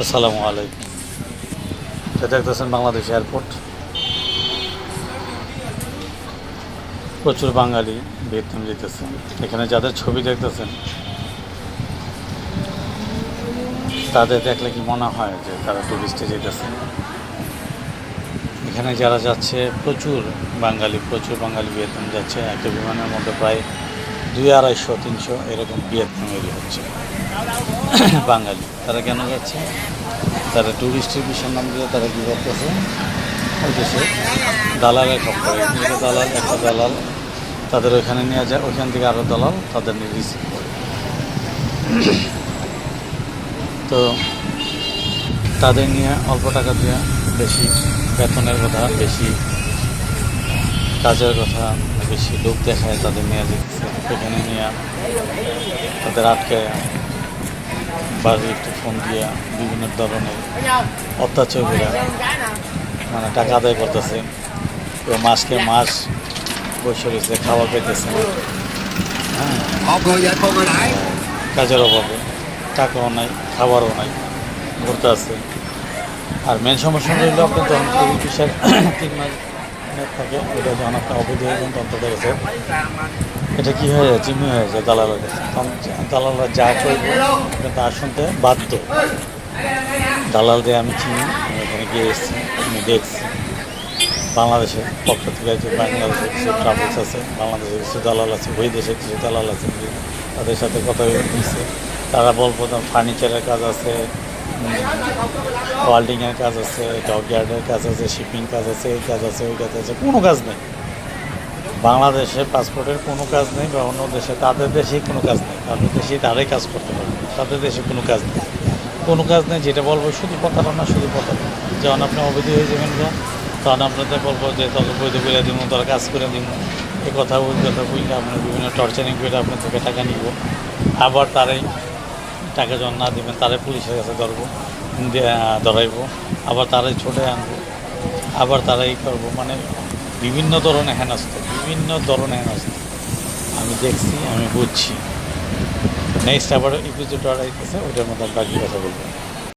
আসসালামু আলাইকুম। এটা দেখতেছেন বাংলাদেশ এয়ারপোর্ট। প্রচুর বাঙালি ভিয়েতনাম যেতেছে। এখানে যাদের ছবি দেখতেছেন, তাদের দেখলে কি মনে হয় যে তারা টুরিস্টে যেতেছে? এখানে যারা যাচ্ছে, প্রচুর বাঙালি প্রচুর বাঙালি ভিয়েতনাম যাচ্ছে। একটা বিমানের মধ্যে প্রায় দুই আড়াইশো, তিনশো এরকম ভিয়েতনামেরই হচ্ছে। বাঙালি। তারা কেন যাচ্ছে? তারা টুরিস্টের বিষয়ের নাম দিয়ে তারা কী করতেছে? ওই দেশে দালালের খপ্পরে একটা দালাল একটা দালাল। তাদের ওইখানে নিয়ে যায়। ওইখান থেকে আরও দালাল তাদের নিয়ে রিসিভ করে। তো তাদের নিয়ে অল্প টাকা দিয়ে বেশি বেতনের কথা, বেশি কাজের কথা, বেশি লোক দেখায় তাদের নিয়ে ওইখানে নিয়ে তাদের আটকে বাড়ি একটু ফোন দিয়া বিভিন্ন ধরনের অত্যাচার করে মানে টাকা আদায় করতেছে। কেউ মাসকে মাস বসে রয়েছে, খাবার পেতেছে হ্যাঁ। কাজের অভাবে টাকাও নাই, খাবারও নাই, ঘুরতে আছে। আর মেন সমস্যা রইল আপনি তখন কুড়ি বিশের তিন মাস থাকে, এটা যখন আপনার অবৈধ হয়ে তখন তাদের এটা কি হয়ে যায়? জিম্মি হয়ে যায় দালালের কাছে। দালালরা যা করবে তা শুনতে বাধ্য। দালাল দিয়ে আমি চিনি, আমি এখানে গিয়ে এসেছি, আমি দেখছি। বাংলাদেশের পক্ষ থেকে যে বাংলাদেশের কিছু ট্রাভেলস আছে, বাংলাদেশের কিছু দালাল আছে, ওই দেশের কিছু দালাল আছে, তাদের সাথে কথা বলছে তারা বলব ফার্নিচারের কাজ আছে ওয়াল্ডিংয়ের কাজ আছে ডগ ইয়ার্ডের কাজ আছে শিপিং কাজ আছে, এই কাজ আছে, ওই কাজ আছে, কোনো কাজ নেই। বাংলাদেশে পাসপোর্টের কোনো কাজ নেই বা অন্য দেশে তাদের দেশেই কোনো কাজ নেই। তাদের দেশেই তারাই কাজ করতে পারবে। তাদের দেশে কোনো কাজ নেই। কোনো কাজ নেই যেটা বলব শুধু প্রতারণা শুধু প্রতারণা যখন আপনি অবৈধ হয়ে যাবেন গা, তখন আপনাদের বলব যে তোকে বৈধ করে দিব তারা কাজ করে দিব। এই কথা ওই কথা বললে আপনার বিভিন্ন টর্চারিং করে আপনার থেকে টাকা নিব। আবার তারাই টাকা যখন না দেবেন তারাই পুলিশের কাছে ধরবো ধরাইবো। আবার তারাই ছোটে আনব। আবার তারাই করব। মানে বিভিন্ন ধরনের হেনাস্ত বিভিন্ন ধরনের হেনাস্ত আমি দেখছি, আমি বুঝছি। নেক্সট আবার আর আড়াইতেছে ওইটার মধ্যে বাকি কথা বলব।